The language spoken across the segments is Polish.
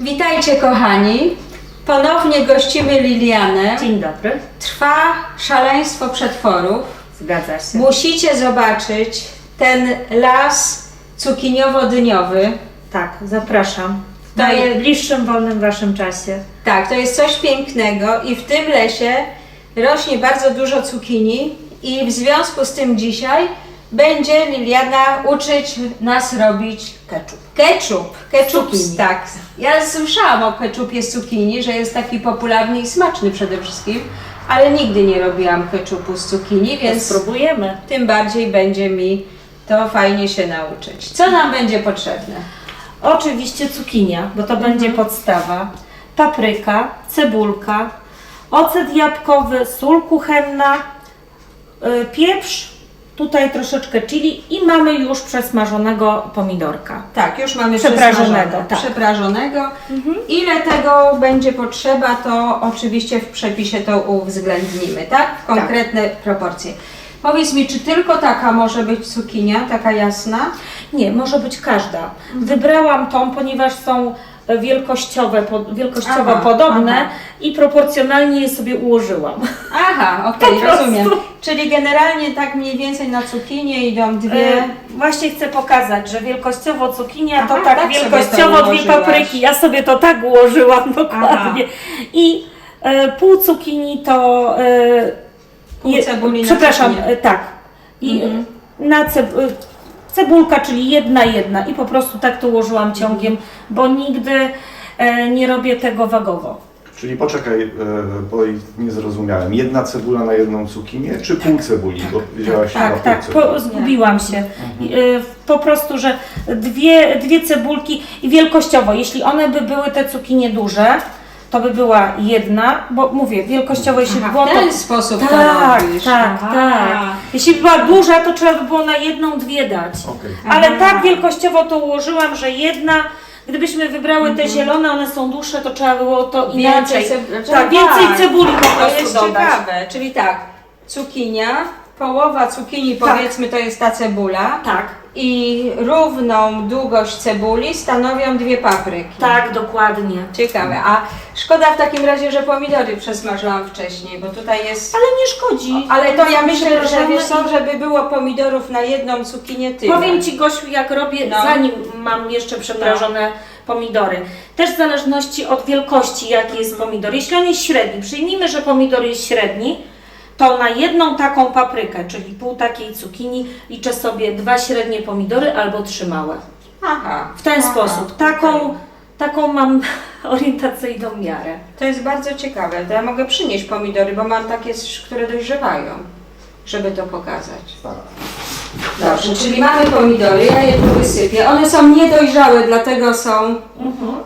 Witajcie kochani. Ponownie gościmy Lilianę. Dzień dobry. Trwa szaleństwo przetworów. Zgadza się. Musicie zobaczyć ten las cukiniowo-dyniowy. Tak, zapraszam. W To jest- najbliższym wolnym waszym czasie. Tak, to jest coś pięknego i w tym lesie rośnie bardzo dużo cukinii i w związku z tym dzisiaj będzie Liliana uczyć nas robić Ketchup. Ketchup, ketchup, Cukinii. tak. Ja słyszałam o ketchupie z cukinii, że jest taki popularny i smaczny przede wszystkim, ale nigdy nie robiłam ketchupu z cukinii, Więc więc spróbujemy. tym bardziej będzie mi to fajnie się nauczyć. Co nam będzie potrzebne? Oczywiście cukinia, bo to Mhm. będzie podstawa. Papryka, cebulka, ocet jabłkowy, sól kuchenna, y, pieprz, tutaj troszeczkę chili i mamy już przesmażonego pomidorka. Tak, już mamy Przeprażonego, tak. Przeprażonego. Ile tego będzie potrzeba, to oczywiście w przepisie to uwzględnimy, tak? W konkretne proporcje. Powiedz mi, czy tylko taka może być cukinia, taka jasna? Nie, może być każda. Wybrałam tą, ponieważ są wielkościowe, po, wielkościowo Aha, podobne aha. i proporcjonalnie je sobie ułożyłam. Aha, okej, Po prostu. rozumiem. Czyli generalnie tak mniej więcej na cukinię idą dwie. E, właśnie chcę pokazać, że wielkościowo cukinia Aha, to tak, tak sobie wielkościowo to dwie ułożyłaś. papryki. Ja sobie to tak ułożyłam dokładnie. I e, pół cukinii to. E, Pół cebuli na Przepraszam, e, tak. I Mhm. na ceb, e, cebulka, czyli jedna, jedna. I po prostu tak to ułożyłam ciągiem, bo nigdy e, nie robię tego wagowo. Czyli poczekaj, e, bo nie zrozumiałem. Jedna cebula na jedną cukinię, czy pół cebuli? Bo powiedziałaś Tak, na tak, pół cebuli. po, zgubiłam się. I, y, Po prostu, że dwie, dwie cebulki i wielkościowo, jeśli one by były te cukinie duże, to by była jedna, bo mówię, wielkościowo jeśli Aha, było w to... ten sposób to Tak, robisz. tak, Aha. tak. Jeśli by była duża, to trzeba by było na jedną, dwie dać. Okej. Ale Aha. tak wielkościowo to ułożyłam, że jedna, gdybyśmy wybrały te zielone, one są dłuższe, to trzeba było to inaczej. ceb- tak, więcej cebuli po To prostu jest dodać. ciekawe. Czyli tak, cukinia, połowa cukinii Tak. powiedzmy to jest ta cebula Tak, i równą długość cebuli stanowią dwie papryki. tak, dokładnie. Ciekawe. A szkoda w takim razie, że pomidory przesmażyłam wcześniej, bo tutaj jest... Ale nie szkodzi. Ale to ja myślę, że wiesz co, żeby było pomidorów na jedną cukinię tyle. Powiem Ci Gosiu, jak robię, No. zanim mam jeszcze przeprażone pomidory. Też w zależności od wielkości, jaki jest pomidor. Jeśli on jest średni, przyjmijmy, że pomidor jest średni, to na jedną taką paprykę, czyli pół takiej cukinii, liczę sobie dwa średnie pomidory albo trzy małe. Aha. W ten aha, sposób. Taką, okej. taką mam orientacyjną miarę. To jest bardzo ciekawe. To ja mogę przynieść pomidory, bo mam takie, które dojrzewają, żeby to pokazać. Tak. Dobrze, czyli mamy pomidory, ja je tu wysypię. One są niedojrzałe, dlatego są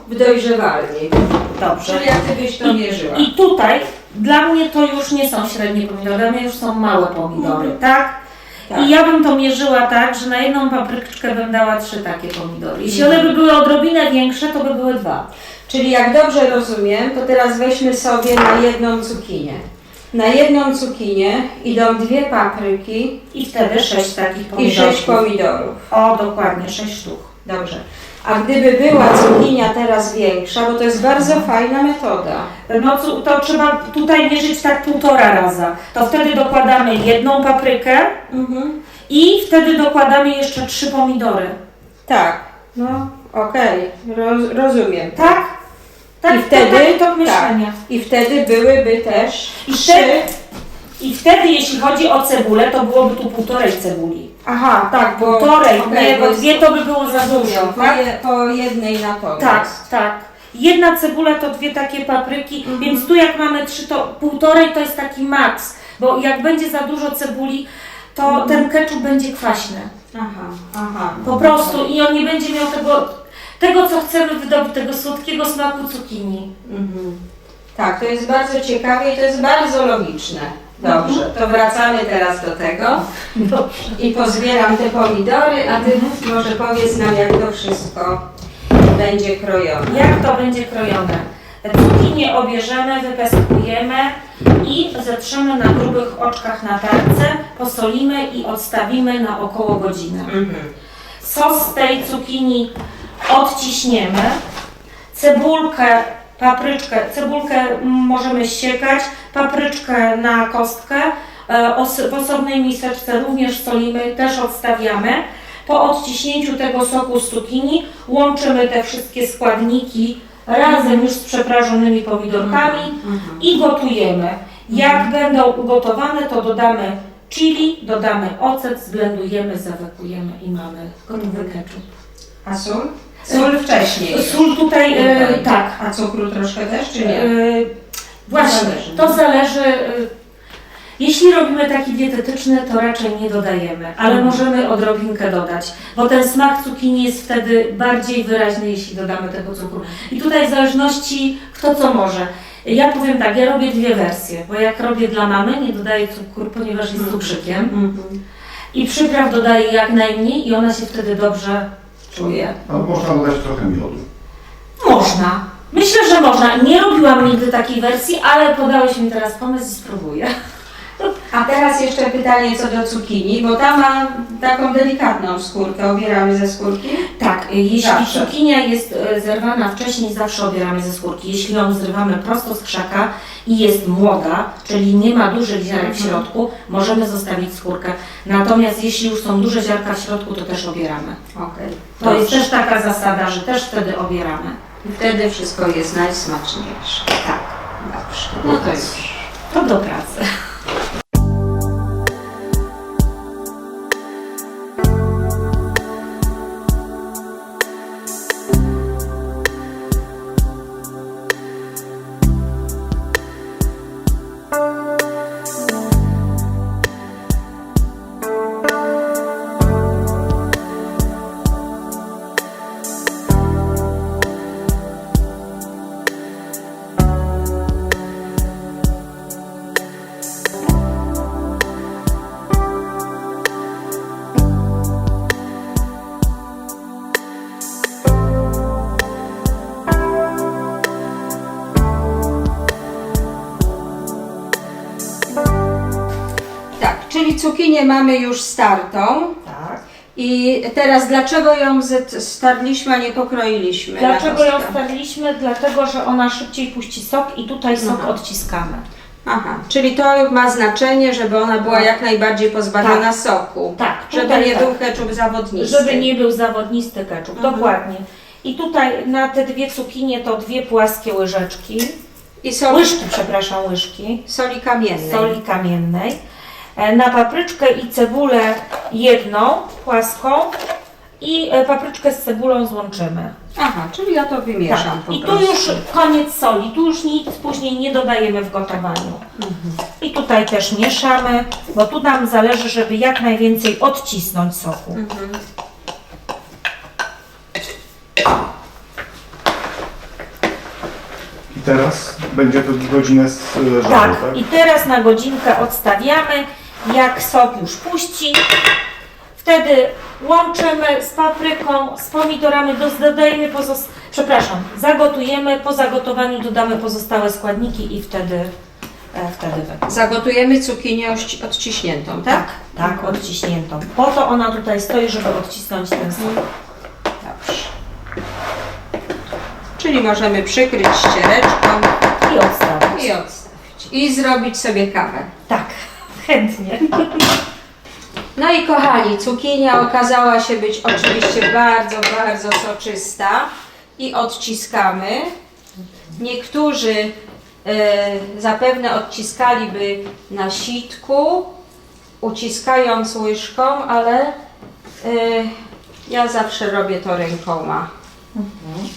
w dojrzewalni. Dobrze. Czyli jak ty byś to mierzyła. I tutaj dla mnie to już nie są średnie pomidory, dla mnie już są małe pomidory, tak? Tak. I ja bym to mierzyła tak, że na jedną papryczkę bym dała trzy takie pomidory. Jeśli one by były odrobinę większe, to by były dwa. Czyli jak dobrze rozumiem, to teraz weźmy sobie na jedną cukinię. Na jedną cukinię idą dwie papryki I wtedy sześć takich i pomidorów. sześć pomidorów. O, dokładnie, sześć sztuk. Dobrze. A gdyby była cukinia teraz większa, bo to jest bardzo fajna metoda. No cu- to trzeba tutaj mierzyć tak półtora raza. To wtedy dokładamy jedną paprykę Mhm. i wtedy dokładamy jeszcze trzy pomidory. Tak, no okej, roz, rozumiem. Tak? Tak, I wtedy, to, to tak, myślenia. i wtedy byłyby też I trzy. wtedy, I wtedy, jeśli chodzi o cebulę, to byłoby tu półtorej cebuli. Aha, tak, bo Półtorej, okej, nie, bo jest- dwie to by było za dużo. po, Tak? je, po jednej natomiast. Tak, tak. Jedna cebula to dwie takie papryki, więc tu jak mamy trzy, to półtorej to jest taki maks, bo jak będzie za dużo cebuli, to ten ketchup będzie kwaśny. Aha, aha. Po prostu i on nie będzie miał tego, tego co chcemy wydobyć, tego słodkiego smaku cukinii. Mhm. Tak, to jest bardzo ciekawe i to jest bardzo logiczne. Dobrze, to wracamy teraz do tego i pozbieram te pomidory, a ty może powiedz nam, jak to wszystko będzie krojone. Jak to będzie krojone? Cukinię obierzemy, wypeskujemy i zetrzemy na grubych oczkach na tarce, posolimy i odstawimy na około godzinę. Mhm. Sos z tej cukinii odciśniemy, cebulkę, papryczkę. Cebulkę możemy siekać, papryczkę na kostkę. E, W osobnej miseczce również solimy, też odstawiamy. Po odciśnięciu tego soku z cukinii łączymy te wszystkie składniki razem już z przeprażonymi pomidorkami Mhm. i gotujemy. Jak będą ugotowane, to dodamy chili, dodamy ocet, zblendujemy, zawekujemy i mamy gotowy ketchup. A sól? Sól wcześniej. Sól tutaj, e, tak. A cukru troszkę też, czy nie? E, właśnie, Zależy. to zależy. e, jeśli robimy taki dietetyczny, to raczej nie dodajemy, ale Mhm. możemy odrobinkę dodać, bo ten smak cukinii jest wtedy bardziej wyraźny, jeśli dodamy tego cukru. I tutaj w zależności kto co może. Ja powiem tak, ja robię dwie wersje, bo jak robię dla mamy, nie dodaję cukru, ponieważ jest cukrzykiem. Mhm. I przypraw dodaję jak najmniej i ona się wtedy dobrze czuje. No, można dodać trochę miodu. Można. Myślę, że można. Nie robiłam nigdy takiej wersji, ale podałeś mi teraz pomysł i spróbuję. A teraz jeszcze pytanie co do cukinii, bo ta ma taką delikatną skórkę. Obieramy ze skórki? Tak, y, jeśli Zawsze. cukinia jest y, zerwana wcześniej, zawsze obieramy ze skórki. Jeśli ją zrywamy prosto z krzaka i jest młoda, czyli nie ma dużych ziarek w Mhm. środku, możemy zostawić skórkę. Natomiast jeśli już są duże ziarka w środku, to też obieramy. Okej. To jest też taka zasada, że też wtedy obieramy. I Wtedy wszystko jest najsmaczniejsze. Tak, Dobrze. No to już. to do pracy. Mamy już startą. Tak. I teraz dlaczego ją z- starliśmy, a nie pokroiliśmy? na Dlaczego ją kostkę? starliśmy? Dlatego, że ona szybciej puści sok i tutaj sok Aha. odciskamy. Aha, czyli to ma znaczenie, żeby ona była jak najbardziej pozbawiona soku. Tak, Żeby tutaj nie tak. był keczup zawodnisty. Żeby nie był zawodnisty keczup, Mhm. dokładnie. I tutaj na te dwie cukinie to dwie płaskie łyżeczki, I soli, łyżki, przepraszam, łyżki soli kamiennej. soli kamiennej. E, Na papryczkę i cebulę jedną płaską i e, papryczkę z cebulą złączymy. Aha, czyli ja to wymieszam Tak. po I tu prostu. już koniec soli, tu już nic później nie dodajemy w gotowaniu. Mhm. I tutaj też mieszamy, bo tu nam zależy, żeby jak najwięcej odcisnąć soku. Mhm. I teraz będzie to godzinę z żaru, Tak, tak? i teraz na godzinkę odstawiamy, jak sok już puści. Wtedy łączymy z papryką, z pomidorami, dodajemy pozos... przepraszam, zagotujemy, po zagotowaniu dodamy pozostałe składniki i wtedy, e, wtedy. Zagotujemy cukinię ości- odciśniętą, tak? Tak, tak, odciśniętą. Po to ona tutaj stoi, żeby odcisnąć ten sok. Dobrze. Czyli możemy przykryć ściereczką I odstawić. i odstawić. I zrobić sobie kawę. Tak, chętnie. No i kochani, cukinia okazała się być oczywiście bardzo, bardzo soczysta i odciskamy. Niektórzy e, zapewne odciskaliby na sitku, uciskając łyżką, ale e, ja zawsze robię to rękoma.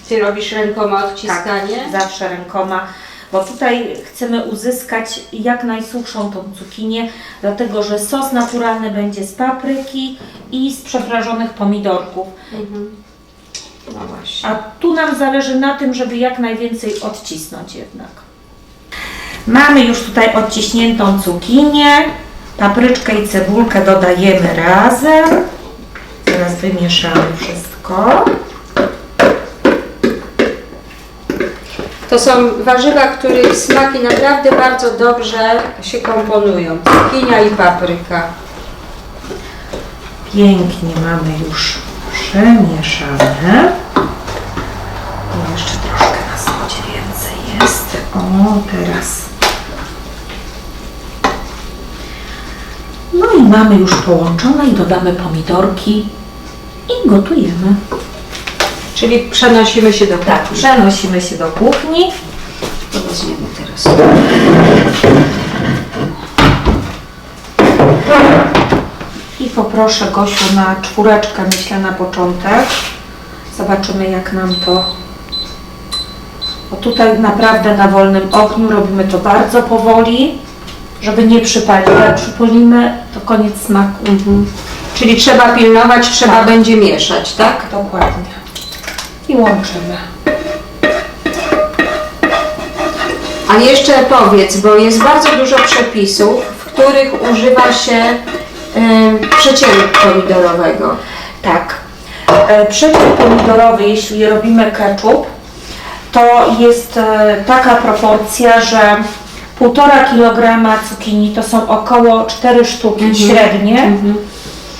Ty robisz rękoma odciskanie? Tak, zawsze rękoma, bo tutaj chcemy uzyskać jak najsuchszą tą cukinię, dlatego że sos naturalny będzie z papryki i z przeprażonych pomidorków. Mhm. No właśnie. A tu nam zależy na tym, żeby jak najwięcej odcisnąć jednak. Mamy już tutaj odciśniętą cukinię, papryczkę i cebulkę dodajemy razem. Teraz wymieszamy wszystko. To są warzywa, których smaki naprawdę bardzo dobrze się komponują. Cukinia i papryka. Pięknie mamy już przemieszane. I jeszcze troszkę O, teraz. No i mamy już połączone i dodamy pomidorki i gotujemy. Czyli przenosimy się do Tak, kuchni. przenosimy się do kuchni. To weźmiemy teraz. I poproszę Gosiu na czwóreczkę, myślę, na początek. Zobaczymy, jak nam to... Bo tutaj naprawdę na wolnym ogniu robimy to bardzo powoli, żeby nie przypalić. Jak przypolimy, to koniec smaku. Mhm. Czyli trzeba pilnować, trzeba Tak. będzie mieszać, tak? Dokładnie. I łączymy. A jeszcze powiedz, bo jest bardzo dużo przepisów, w których używa się y, przecieru pomidorowego. Tak. E, Przeciw pomidorowy, jeśli robimy ketchup, to jest e, taka proporcja, że 1,5 kg cukinii to są około 4 sztuki średnie.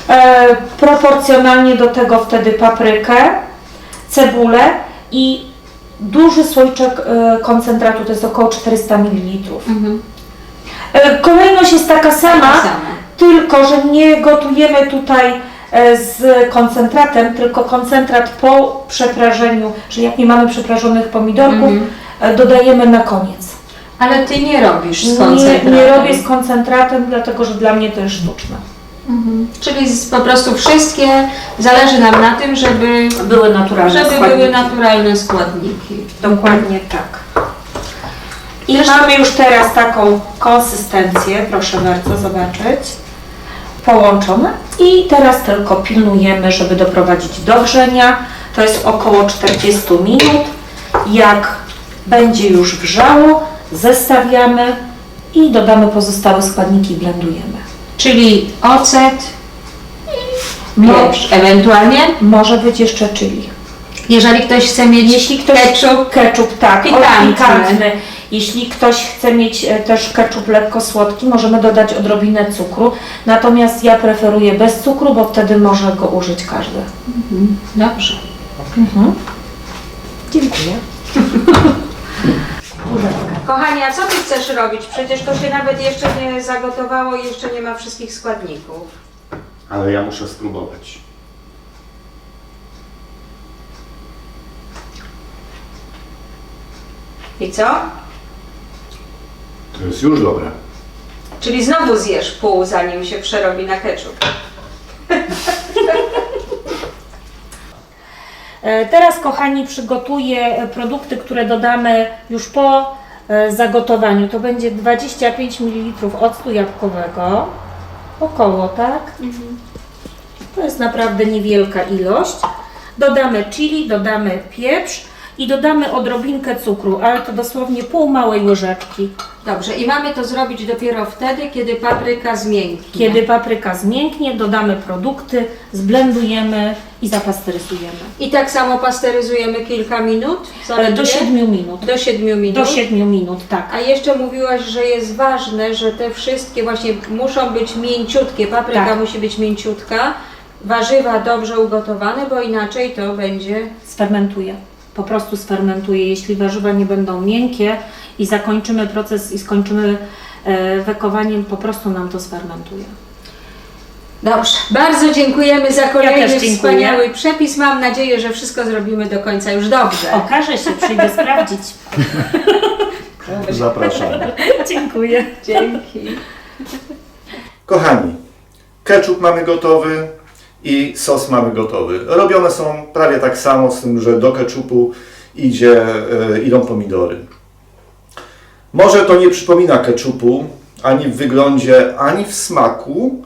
E, proporcjonalnie do tego wtedy paprykę, cebulę i duży słoiczek e, koncentratu, to jest około 400 ml. E, kolejność jest taka sama, Same. tylko że nie gotujemy tutaj e, z koncentratem, tylko koncentrat po przeprażeniu, czyli jak nie mamy przeprażonych pomidorków, e, dodajemy na koniec. Ale ty nie robisz z Nie, koncentratem. nie robię z koncentratem, dlatego że dla mnie to jest sztuczne. Czyli z, po prostu wszystkie, zależy nam na tym, żeby, Były naturalne żeby były naturalne składniki. Dokładnie tak. I mamy już teraz taką konsystencję, proszę bardzo zobaczyć, połączone. I teraz tylko pilnujemy, żeby doprowadzić do wrzenia. To jest około 40 minut. Jak będzie już wrzało, zestawiamy i dodamy pozostałe składniki i blendujemy. Czyli ocet, pieprz, ewentualnie, może być jeszcze chili. jeżeli ktoś chce mieć Jeśli ktoś ketchup, ketchup tak, Pikantny. Jeśli ktoś chce mieć e, też ketchup lekko słodki, możemy dodać odrobinę cukru. Natomiast ja preferuję bez cukru, bo wtedy może go użyć każdy. Dobrze. Dziękuję. Kochani, a co ty chcesz robić? Przecież to się nawet jeszcze nie zagotowało i jeszcze nie ma wszystkich składników. Ale ja muszę spróbować. I co? To jest już dobre. Czyli znowu zjesz pół, zanim się przerobi na ketchup. E, Teraz, kochani, przygotuję produkty, które dodamy już po zagotowaniu. To będzie 25 ml octu jabłkowego, około, tak? To jest naprawdę niewielka ilość. Dodamy chili, dodamy pieprz i dodamy odrobinkę cukru, ale to dosłownie pół małej łyżeczki. Dobrze, i mamy to zrobić dopiero wtedy, kiedy papryka zmięknie. Kiedy papryka zmięknie, dodamy produkty, zblendujemy i zapasteryzujemy. I tak samo pasteryzujemy kilka minut? Ale zaledwie? do 7 minut. Do 7 minut. Do 7 minut, tak. A jeszcze mówiłaś, że jest ważne, że te wszystkie właśnie muszą być mięciutkie, papryka Tak. musi być mięciutka, warzywa dobrze ugotowane, bo inaczej to będzie... Sfermentuje. Po prostu sfermentuje. Jeśli warzywa nie będą miękkie i zakończymy proces i skończymy e, wekowaniem, po prostu nam to sfermentuje. Dobrze, bardzo dziękujemy za kolejny dziękuję. wspaniały przepis. Mam nadzieję, że wszystko zrobimy do końca już dobrze. Okaże się, przyjdę sprawdzić. Zapraszam. Dziękuję. Dzięki. Kochani, ketchup mamy gotowy i sos mamy gotowy. Robione są prawie tak samo, z tym, że do ketchupu idzie, e, idą pomidory. Może to nie przypomina ketchupu, ani w wyglądzie, ani w smaku,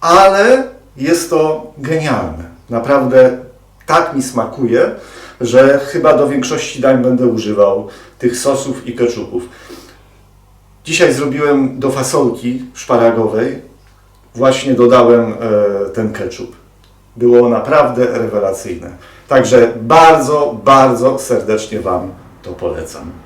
ale jest to genialne. Naprawdę tak mi smakuje, że chyba do większości dań będę używał tych sosów i ketchupów. Dzisiaj zrobiłem do fasolki szparagowej właśnie dodałem e, ten ketchup. Było naprawdę rewelacyjne. Także bardzo, bardzo serdecznie Wam to polecam.